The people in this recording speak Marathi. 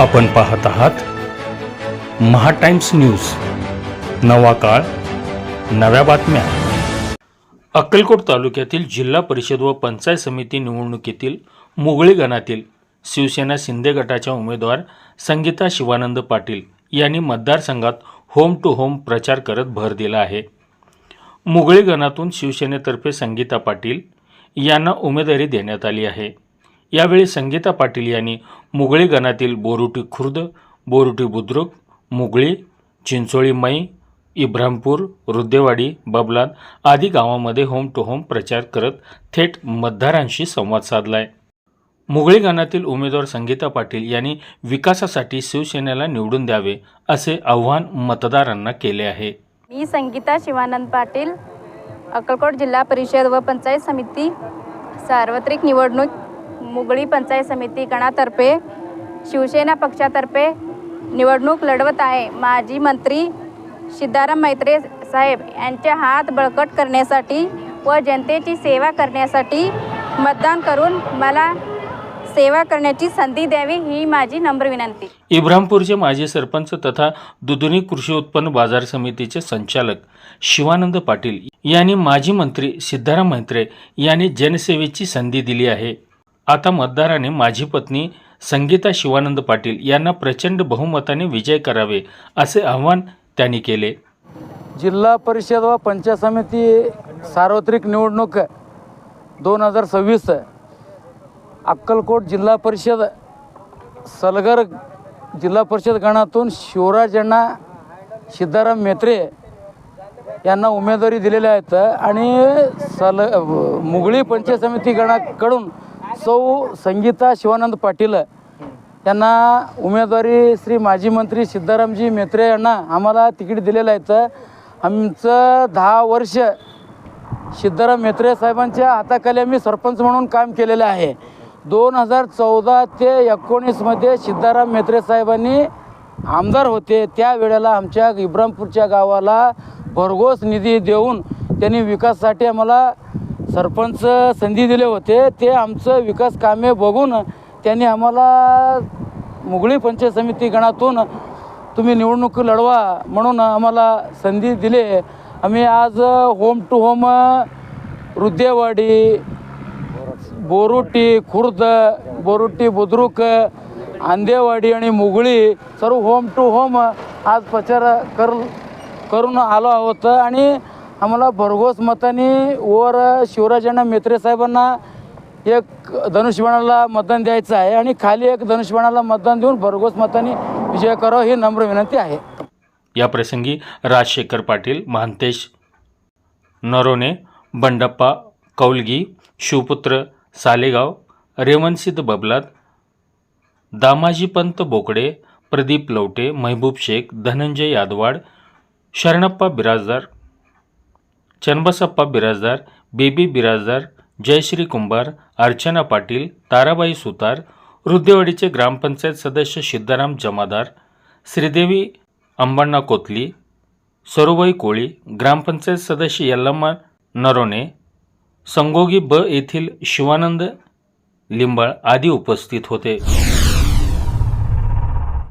आपण पाहत आहात महाटाईम्स न्यूज. नवा काळ नव्या बातम्या. अक्कलकोट तालुक्यातील जिल्हा परिषद व पंचायत समिती निवडणुकीतील मुगळी गणातील शिवसेना शिंदे गटाच्या उमेदवार संगीता शिवानंद पाटील यांनी मतदारसंघात होम टू होम प्रचार करत भर दिला आहे. मुगळी गणातून शिवसेनेतर्फे संगीता पाटील यांना उमेदवारी देण्यात आली आहे. यावेळी संगीता पाटील यांनी मुगळी गणातील बोरुटी खुर्द बोरुटी बुद्रुक मुगळी चिंचोळी मई इब्राहिमपूर रुद्देवाडी बबलाद आदी गावांमध्ये होम टू होम प्रचार करत थेट मतदारांशी संवाद साधलाय. मुगळी गाणातील उमेदवार संगीता पाटील यांनी विकासासाठी शिवसेनेला निवडून द्यावे असे आव्हान मतदारांना केले आहे. मी संगीता शिवानंद पाटील अक्कलकोट जिल्हा परिषद व पंचायत समिती सार्वत्रिक निवडणूक मुगळी पंचायत समिती गणातर्फे शिवसेना पक्षातर्फे निवडणूक लढवत आहे. माजी मंत्री सिद्धाराम मैत्रे साहेब यांचे हात बळकट करण्यासाठी व जनतेची सेवा करण्यासाठी मतदान करून मला सेवा करण्याची संधी द्यावी ही माझी नम्र विनंती. इब्राहिमपूरचे माजी सरपंच तथा दुधनी कृषी उत्पन्न बाजार समितीचे संचालक शिवानंद पाटील यांनी माजी मंत्री सिद्धाराम म्हात्रे यांनी जनसेवेची संधी दिली आहे. आता मतदाराने माझी पत्नी संगीता शिवानंद पाटील यांना प्रचंड बहुमताने विजय करावे असे आवाहन त्यांनी केले. जिल्हा परिषद व पंचायत समिती सार्वत्रिक निवडणूक दोन हजार सव्वीस अक्कलकोट जिल्हा परिषद सलगर जिल्हा परिषद गणातून शिवराज यांना सिद्धाराम मेत्रे यांना उमेदवारी दिलेल्या आहेत. आणि सल मुगळी पंचायत समिती गणाकडून सौ संगीता शिवानंद पाटील यांना उमेदवारी श्री माजी मंत्री सिद्धारामजी मेत्रे यांना आम्हाला तिकीट दिलेलं आहे. आमचं दहा वर्ष सिद्धाराम मेत्रे साहेबांच्या हाताखाली आम्ही सरपंच म्हणून काम केलेलं आहे. दोन हजार चौदा ते एकोणीसमध्ये सिद्धाराम मेत्रे साहेबांनी आमदार होते. त्यावेळेला आमच्या इब्रामपूरच्या गावाला भरघोस निधी देऊन त्यांनी विकासासाठी आम्हाला सरपंच संधी दिले होते ते आमचं विकास कामे बघून त्यांनी आम्हाला मुगळी पंचायत समिती गणातून तुम्ही निवडणूक लढवा म्हणून आम्हाला संधी दिले. आम्ही आज home to home Ruddewadi Boruti Khurd Boruti Budruk Andewadi आणि मुगळी सर्व होम टू होम आज प्रचार कर करून आलो आहोत. आणि आम्हाला भरघोस मताने वर शिवराजांना मेत्रे साहेबांना एक धनुष्यबाणाला मतदान द्यायचं आहे आणि खाली एक धनुष्यबाणाला मतदान देऊन भरघोस मताने विजय करावा ही नम्र विनंती आहे. या प्रसंगी राजशेखर पाटील महांतेश नरोने बंडप्पा कौलगी शिवपुत्र सालेगाव रेवणसिद्ध बबलात दामाजीपंत बोकडे प्रदीप लवटे महबूब शेख धनंजय यादवाड शरणप्पा बिराजदार चन्बसप्पा बिराजदार बेबी बिराजदार जयश्री कुंभार अर्चना पाटील ताराबाई सुतार रुद्देवाडीचे ग्रामपंचायत सदस्य सिद्धाराम जमादार श्रीदेवी अंबण्णा कोतली सरोबाई कोळी ग्रामपंचायत सदस्य यल्लम्मा नरोने संगोगी ब येथील शिवानंद लिंबाळ आदी उपस्थित होते.